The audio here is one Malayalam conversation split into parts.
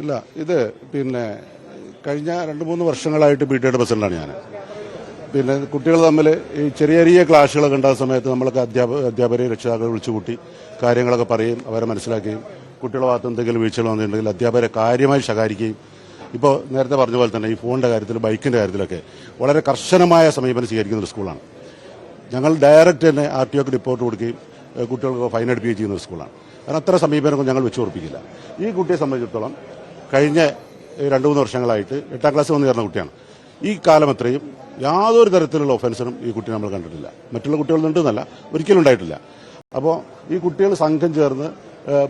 ഇല്ല ഇത് പിന്നെ കഴിഞ്ഞ രണ്ട് മൂന്ന് വർഷങ്ങളായിട്ട് എയുടെ പ്രസിഡന്റാണ് ഞാൻ പിന്നെ കുട്ടികൾ തമ്മിൽ ഈ ചെറിയ ചെറിയ ക്ലാഷുകളൊക്കെ ഉണ്ടാകുന്ന സമയത്ത് നമ്മളൊക്കെ അധ്യാപക അധ്യാപകരെ രക്ഷിതാക്കളെ വിളിച്ചുകൂട്ടി കാര്യങ്ങളൊക്കെ പറയും അവരെ മനസ്സിലാക്കുകയും കുട്ടികളുടെ ഭാഗത്ത് എന്തെങ്കിലും വീഴ്ചകൾ വന്നിട്ടുണ്ടെങ്കിൽ അധ്യാപകരെ കാര്യമായി ശകാരിക്കുകയും. ഇപ്പോൾ നേരത്തെ പറഞ്ഞ പോലെ തന്നെ ഈ ഫോണിന്റെ കാര്യത്തിൽ ബൈക്കിന്റെ കാര്യത്തിലൊക്കെ വളരെ കർശനമായ സമീപനം സ്വീകരിക്കുന്ന ഒരു സ്കൂളാണ്. ഞങ്ങൾ ഡയറക്റ്റ് തന്നെ ആർ ടി ഒക്ക് റിപ്പോർട്ട് കൊടുക്കുകയും കുട്ടികൾക്ക് ഫൈൻ അടിപ്പിക്കുകയും ചെയ്യുന്ന ഒരു സ്കൂളാണ്. കാരണം അത്ര സമീപനം ഞങ്ങൾ വെച്ചു കൊടുപ്പിക്കില്ല ഈ കുട്ടിയെ സംബന്ധിച്ചിടത്തോളം കഴിഞ്ഞ രണ്ട് മൂന്ന് വർഷങ്ങളായിട്ട് എട്ടാം ക്ലാസ് വന്ന് ചേർന്ന കുട്ടിയാണ്. ഈ കാലം അത്രയും യാതൊരു തരത്തിലുള്ള ഒഫൻസിനും ഈ കുട്ടി നമ്മൾ കണ്ടിട്ടില്ല. മറ്റുള്ള കുട്ടികളുണ്ടെന്നല്ല ഒരിക്കലും ഉണ്ടായിട്ടില്ല. അപ്പോൾ ഈ കുട്ടികൾ സംഘം ചേർന്ന്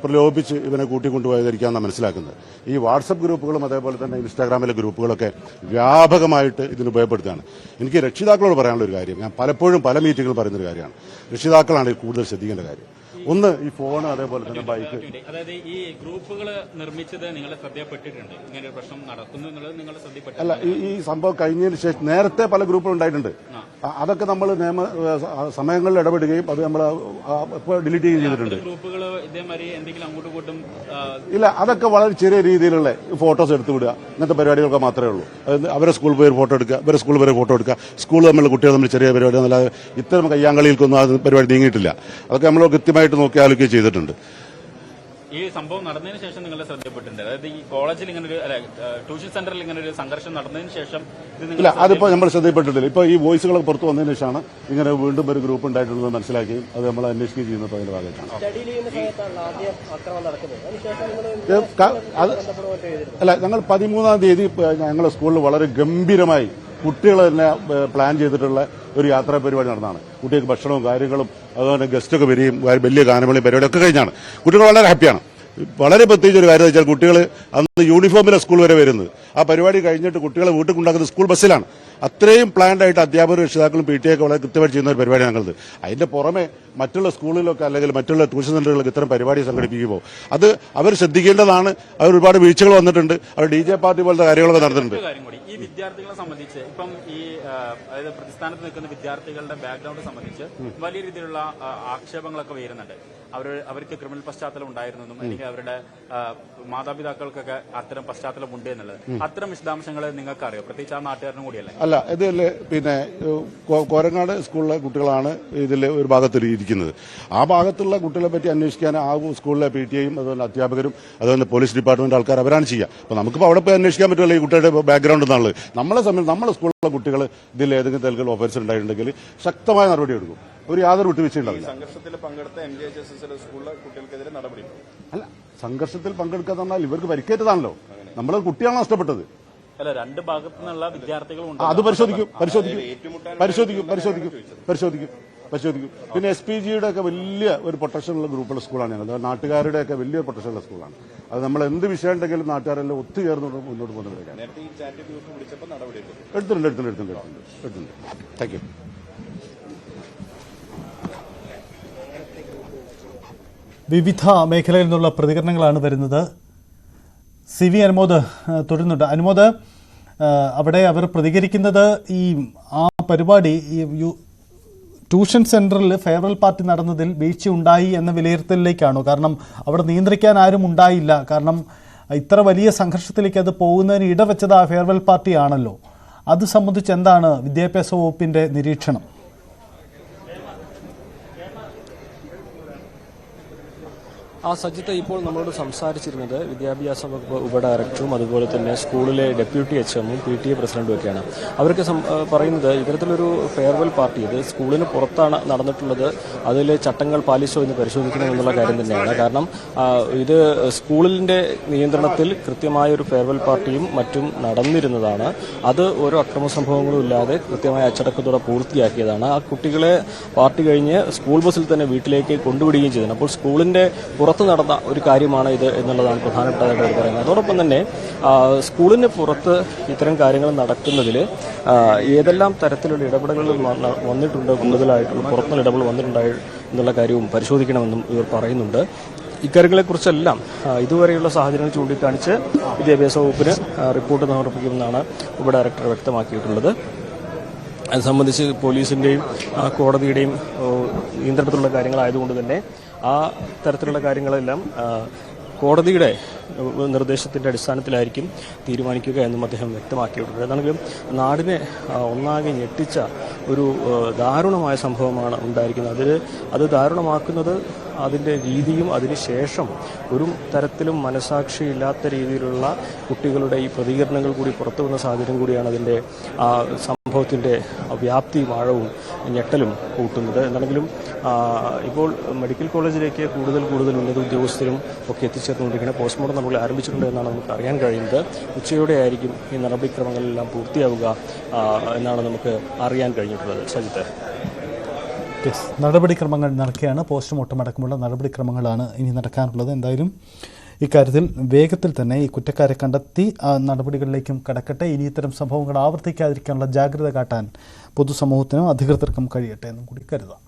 പ്രലോഭിപ്പിച്ച് ഇവനെ കൂട്ടിക്കൊണ്ടുപോയതായിരിക്കാമെന്നാണ് മനസ്സിലാക്കുന്നത്. ഈ വാട്സപ്പ് ഗ്രൂപ്പുകളും അതേപോലെ തന്നെ ഇൻസ്റ്റാഗ്രാമിലെ ഗ്രൂപ്പുകളൊക്കെ വ്യാപകമായിട്ട് ഇതിന് ഉപയോഗപ്പെടുത്തുകയാണ്. എനിക്ക് രക്ഷിതാക്കളോട് പറയാനുള്ള ഒരു കാര്യം ഞാൻ പലപ്പോഴും പല മീറ്റിങ്ങുകൾ പറയുന്നൊരു കാര്യമാണ്. രക്ഷിതാക്കളാണ് കൂടുതൽ ശ്രദ്ധിക്കേണ്ട കാര്യം. ഒന്ന് ഈ ഫോൺ അതേപോലെ തന്നെ ബൈക്ക് അതായത് ഈ ഗ്രൂപ്പുകൾ നിർമ്മിച്ചത് നിങ്ങളെ ശ്രദ്ധയപ്പെട്ടിട്ടുണ്ട്. ഇങ്ങനെ ഒരു പ്രശ്നം നടക്കുന്നു എന്നുള്ളത് നിങ്ങളെ ശ്രദ്ധയപ്പെട്ടു അല്ല ഈ സംഭവം കഴിഞ്ഞതിന് ശേഷം നേരത്തെ പല ഗ്രൂപ്പുകൾ ഉണ്ടായിട്ടുണ്ട്. അതൊക്കെ നമ്മൾ നിയമ സമയങ്ങളിൽ ഇടപെടുകയും അത് നമ്മൾ ഇപ്പോൾ ഡിലീറ്റ് ചെയ്യുകയും ചെയ്തിട്ടുണ്ട്. ഇല്ല അതൊക്കെ വളരെ ചെറിയ രീതിയിലുള്ള ഫോട്ടോസ് എടുത്തു വിടുക. ഇങ്ങനത്തെ പരിപാടികളൊക്കെ മാത്രമേ ഉള്ളൂ. അവരെ സ്കൂളിൽ പോയി ഫോട്ടോ എടുക്കുക ഇവരെ സ്കൂൾ പോയി ഫോട്ടോ എടുക്കുക. സ്കൂൾ തമ്മിലുള്ള കുട്ടികൾ തമ്മിൽ ചെറിയ പരിപാടി എന്നല്ലാതെ ഇത്തരം കയ്യാങ്കളികൾക്കൊന്നും ആ പരിപാടി നീങ്ങിയിട്ടില്ല. അതൊക്കെ നമ്മൾ കൃത്യമായിട്ട് നോക്കി ആലോചിക്കുകയും ചെയ്തിട്ടുണ്ട്. ഈ സംഭവം നടന്നതിന് ശേഷം നിങ്ങൾ ശ്രദ്ധപ്പെട്ടിട്ടുണ്ട്. അതായത് ഈ കോളേജിൽ ഇങ്ങനെ ഒരു അല്ലെ ട്യൂഷൻ സെന്ററിൽ ഇങ്ങനെ ഒരു സംഘർഷം നടന്നതിന് ശേഷം ഇത് ഇല്ല അതിപ്പോ നമ്മൾ ശ്രദ്ധപ്പെട്ടിട്ടില്ല ഇപ്പൊ ഈ വോയിസുകളൊക്കെ പുറത്തു വന്നതിന് ശേഷമാണ് ഇങ്ങനെ വീണ്ടും ഒരു ഗ്രൂപ്പ് ഉണ്ടായിട്ടുള്ളത് മനസ്സിലാക്കുകയും അത് നമ്മൾ അന്വേഷിക്കുകയും ചെയ്യുന്ന അതിന്റെ ഭാഗമായിട്ടാണ്. സ്റ്റഡി ചെയ്യുന്ന സമയത്താണ് ആദ്യം ആക്രമണം നടക്കുന്നത്. അതിനുശേഷം നിങ്ങൾ അത് അല്ല ഞങ്ങൾ പതിമൂന്നാം തീയതി ഞങ്ങളുടെ സ്കൂളിൽ വളരെ ഗംഭീരമായി കുട്ടികൾ തന്നെ പ്ലാൻ ചെയ്തിട്ടുള്ള ഒരു യാത്രാ പരിപാടി നടന്നതാണ്. കുട്ടികൾക്ക് ഭക്ഷണവും കാര്യങ്ങളും അതുപോലെ ഗസ്റ്റൊക്കെ വരികയും വലിയ ഗാനമേളി പരിപാടിയൊക്കെ കഴിഞ്ഞാണ്. കുട്ടികൾ വളരെ ഹാപ്പിയാണ് വളരെ പ്രത്യേകിച്ച് ഒരു കാര്യം വെച്ചാൽ കുട്ടികൾ അന്ന് യൂണിഫോമിലെ സ്കൂൾ വരെ വരുന്നത്. ആ പരിപാടി കഴിഞ്ഞിട്ട് കുട്ടികളെ വീട്ടിൽ കൊണ്ടാക്കുന്നത് സ്കൂൾ ബസ്സിലാണ് അത്രയും പ്ലാൻഡായിട്ട് ആയിട്ട് അധ്യാപകരും രക്ഷിതാക്കളും പി ടി ഒക്കെ വളരെ കൃത്യമായിട്ട് ചെയ്യുന്ന ഒരു പരിപാടി ഞങ്ങളത്. അതിന്റെ പുറമെ മറ്റുള്ള സ്കൂളിലൊക്കെ അല്ലെങ്കിൽ മറ്റുള്ള ട്യൂഷൻ സെന്ററുകളിലൊക്കെ ഇത്തരം പരിപാടി സംഘടിപ്പിക്കുമ്പോൾ അത് അവർ ശ്രദ്ധിക്കേണ്ടതാണ്. അവർ ഒരുപാട് വീഴ്ചകൾ വന്നിട്ടുണ്ട്. അവർ ഡി ജെ പാർട്ടി പോലത്തെ കാര്യങ്ങളൊക്കെ നടന്നിട്ടുണ്ട്. കൂടി. ഈ വിദ്യാർത്ഥികളെ സംബന്ധിച്ച് ഇപ്പം ഈ അതായത് പ്രതിസ്ഥാനത്ത് നിൽക്കുന്ന വിദ്യാർത്ഥികളുടെ ബാക്ക്ഗ്രൗണ്ട് സംബന്ധിച്ച് വലിയ രീതിയിലുള്ള ആക്ഷേപങ്ങളൊക്കെ വരുന്നുണ്ട്. അവർ അവർക്ക് ക്രിമിനൽ പശ്ചാത്തലം ഉണ്ടായിരുന്നെന്നും അല്ലെങ്കിൽ അവരുടെ മാതാപിതാക്കൾക്കൊക്കെ അത്തരം പശ്ചാത്തലം ഉണ്ട് എന്നുള്ളത്. അത്തരം വിശദാംശങ്ങൾ നിങ്ങൾക്ക് അറിയോ പ്രത്യേകിച്ച് ആ നാട്ടുകാരനും കൂടിയല്ലേ? അല്ല ഇത് പിന്നെ കോരങ്ങാട് സ്കൂളിലെ കുട്ടികളാണ് ഇതിൽ ഒരു ഭാഗത്തിൽ ഇരിക്കുന്നത്. ആ ഭാഗത്തുള്ള കുട്ടികളെ പറ്റി അന്വേഷിക്കാൻ ആ സ്കൂളിലെ പി ടി ഐയും അതുപോലെ അധ്യാപകരും അതുപോലെ പോലീസ് ഡിപ്പാർട്ട്മെന്റ് ആൾക്കാർ അവരാണ് ചെയ്യുക. അപ്പോൾ നമുക്കിപ്പോൾ അവിടെ പോയി അന്വേഷിക്കാൻ പറ്റുമല്ലോ ഈ കുട്ടിയുടെ ബാക്ക്ഗ്രൗണ്ട് എന്നുള്ളത്. നമ്മളെ സമയം നമ്മളെ സ്കൂളിലെ കുട്ടികൾ ഇതിൽ ഏതെങ്കിലും തരത്തിലുള്ള ഓഫൻസ് ഉണ്ടായിട്ടുണ്ടെങ്കിൽ ശക്തമായ നടപടി എടുക്കും. ഒരു യാതൊരു വിട്ടുവീഴ്ചയുണ്ടാവില്ല. സംഘർഷത്തിൽ പങ്കെടുത്ത M G H S S സ്കൂളിലെ കുട്ടികൾക്കെതിരെ നടപടി അല്ല സംഘർഷത്തിൽ പങ്കെടുക്കാന്ന് പറഞ്ഞാൽ ഇവർക്ക് പരിക്കേറ്റതാണല്ലോ. നമ്മൾ കുട്ടിയാണ് നഷ്ടപ്പെട്ടത്. അല്ല രണ്ട് ഭാഗത്തു നിന്നുള്ള വിദ്യാർത്ഥികളും അത് പരിശോധിക്കും പരിശോധിക്കും പരിശോധിക്കും പരിശോധിക്കും പരിശോധിക്കും പരിശോധിക്കും. പിന്നെ എസ് പി ജിയുടെ ഒക്കെ വലിയ ഒരു പ്രൊട്ടക്ഷൻ ഉള്ള ഗ്രൂപ്പുള്ള സ്കൂളാണ് ഞങ്ങൾ നാട്ടുകാരുടെ ഒക്കെ വലിയ പ്രൊട്ടക്ഷൻ ഉള്ള സ്കൂളാണ്. അത് നമ്മൾ എന്ത് വിഷയം ഉണ്ടെങ്കിലും നാട്ടുകാരെല്ലാം ഒത്തുചേർന്ന് മുന്നോട്ട് പോകുന്ന എടുത്തിട്ടുണ്ട്. എടുത്തിട്ടുണ്ട് എടുത്തിട്ടുണ്ട് എടുത്തിട്ടുണ്ട് താങ്ക് യു വിവിധ മേഖലയിൽ നിന്നുള്ള പ്രതികരണങ്ങളാണ് വരുന്നത്. സി വി അനുമോദ് തുടരുന്നുണ്ട്. അനുമോദ് അവിടെ അവർ പ്രതികരിക്കുന്നത് ഈ ആ പരിപാടി ഈ ട്യൂഷൻ സെന്ററിൽ ഫെയർവെൽ പാർട്ടി നടന്നതിൽ വീഴ്ച ഉണ്ടായി എന്ന വിലയിരുത്തലിലേക്കാണോ? കാരണം അവിടെ നിയന്ത്രിക്കാൻ ആരും ഉണ്ടായില്ല. കാരണം ഇത്ര വലിയ സംഘർഷത്തിലേക്ക് അത് പോകുന്നതിന് ഇടവെച്ചത് ആ ഫെയർവെൽ പാർട്ടിയാണല്ലോ. അത് സംബന്ധിച്ച് എന്താണ് വിദ്യാഭ്യാസ വകുപ്പിന്റെ നിരീക്ഷണം? ആ സജിത്ത് ഇപ്പോൾ നമ്മളോട് സംസാരിച്ചിരുന്നത് വിദ്യാഭ്യാസ വകുപ്പ് ഉപഡയറക്ടറും അതുപോലെ തന്നെ സ്കൂളിലെ ഡെപ്യൂട്ടി എച്ച് എമ്മും പി ടി എ പ്രസിഡന്റും ഒക്കെയാണ്. അവർക്ക് പറയുന്നത് ഇത്തരത്തിലൊരു ഫെയർവെൽ പാർട്ടി ഇത് സ്കൂളിന് പുറത്താണ് നടന്നിട്ടുള്ളത് അതിൽ ചട്ടങ്ങൾ പാലിച്ചോ എന്ന് പരിശോധിക്കണം എന്നുള്ള കാര്യം തന്നെയാണ്. കാരണം ഇത് സ്കൂളിന്റെ നിയന്ത്രണത്തിൽ കൃത്യമായ ഒരു ഫെയർവെൽ പാർട്ടിയും മറ്റും നടന്നിരുന്നതാണ്. അത് ഓരോ അക്രമ സംഭവങ്ങളും ഇല്ലാതെ കൃത്യമായ അച്ചടക്കത്തോടെ പൂർത്തിയാക്കിയതാണ്. ആ കുട്ടികളെ പാർട്ടി കഴിഞ്ഞ് സ്കൂൾ ബസ്സിൽ തന്നെ വീട്ടിലേക്ക് കൊണ്ടുവിടുകയും ചെയ്തു. അപ്പോൾ സ്കൂളിന്റെ നടന്ന ഒരു കാര്യമാണ് ഇത് എന്നുള്ളതാണ് പ്രധാനപ്പെട്ടതായിട്ട് പറയുന്നത്. അതോടൊപ്പം തന്നെ സ്കൂളിന് പുറത്ത് ഇത്തരം കാര്യങ്ങൾ നടക്കുന്നതിൽ ഏതെല്ലാം തരത്തിലുള്ള ഇടപെടലുകൾ വന്ന- വന്നിട്ടുണ്ട് കൂടുതലായിട്ടുള്ള പുറത്തുനിന്ന് ഇടപെടൽ വന്നിട്ടുണ്ടായി എന്നുള്ള കാര്യവും പരിശോധിക്കണമെന്നും ഇവർ പറയുന്നുണ്ട്. ഇക്കാര്യങ്ങളെക്കുറിച്ചെല്ലാം ഇതുവരെയുള്ള സാഹചര്യങ്ങൾ ചൂണ്ടിക്കാണിച്ച് വിദ്യാഭ്യാസ വകുപ്പിന് റിപ്പോർട്ട് സമർപ്പിക്കുമെന്നാണ് ഉപ ഡയറക്ടർ വ്യക്തമാക്കിയിട്ടുള്ളത്. അത് സംബന്ധിച്ച് പോലീസിന്റെയും കോടതിയുടെയും നിയന്ത്രണത്തിലുള്ള കാര്യങ്ങളായതുകൊണ്ട് തന്നെ ആ തരത്തിലുള്ള കാര്യങ്ങളെല്ലാം കോടതിയുടെ നിർദ്ദേശത്തിന്റെ അടിസ്ഥാനത്തിലായിരിക്കും തീരുമാനിക്കുക എന്നും അദ്ദേഹം വ്യക്തമാക്കിയിട്ടുണ്ട്. എന്താണെങ്കിലും നാടിനെ ഒന്നാകെ ഞെട്ടിച്ച ഒരു ദാരുണമായ സംഭവമാണ് ഉണ്ടായിരിക്കുന്നത്. അതിൽ അത് ദാരുണമാക്കുന്നത് അതിന്റെ രീതിയും അതിനുശേഷം ഒരു തരത്തിലും മനസാക്ഷിയില്ലാത്ത രീതിയിലുള്ള കുട്ടികളുടെ ഈ പ്രതികരണങ്ങൾ കൂടി പുറത്തു വന്ന സാഹചര്യം കൂടിയാണ് അതിന്റെ സംഭവത്തിന്റെ വ്യാപ്തിയും ആഴവും ഞെട്ടലും കൂട്ടുന്നത്. എന്താണെങ്കിലും ഇപ്പോൾ മെഡിക്കൽ കോളേജിലേക്ക് കൂടുതൽ കൂടുതൽ ഉന്നത ഉദ്യോഗസ്ഥരും ഒക്കെ എത്തിച്ചേർന്നുകൊണ്ടിരിക്കുന്ന പോസ്റ്റ്മോർട്ടം നമ്മൾ ആരംഭിച്ചിട്ടുണ്ട് എന്നാണ് നമുക്ക് അറിയാൻ കഴിയുന്നത്. ഉച്ചയോടെ ആയിരിക്കും ഈ നടപടിക്രമങ്ങളെല്ലാം പൂർത്തിയാവുക എന്നാണ് നമുക്ക് അറിയാൻ കഴിഞ്ഞിട്ടുള്ളത്. സജിത്ത്. നടപടിക്രമങ്ങൾ നടക്കുകയാണ്. പോസ്റ്റ്മോർട്ടം അടക്കമുള്ള നടപടിക്രമങ്ങളാണ് ഇനി നടക്കാനുള്ളത്. എന്തായാലും ഇക്കാര്യത്തിൽ വേഗത്തിൽ തന്നെ ഈ കുറ്റക്കാരെ കണ്ടെത്തി നടപടികളിലേക്കും കടക്കട്ടെ. ഇനി ഇത്തരം സംഭവങ്ങൾ ആവർത്തിക്കാതിരിക്കാനുള്ള ജാഗ്രത കാട്ടാൻ പൊതുസമൂഹത്തിനും അധികൃതർക്കും കഴിയട്ടെ എന്നും കൂടി കരുതാം.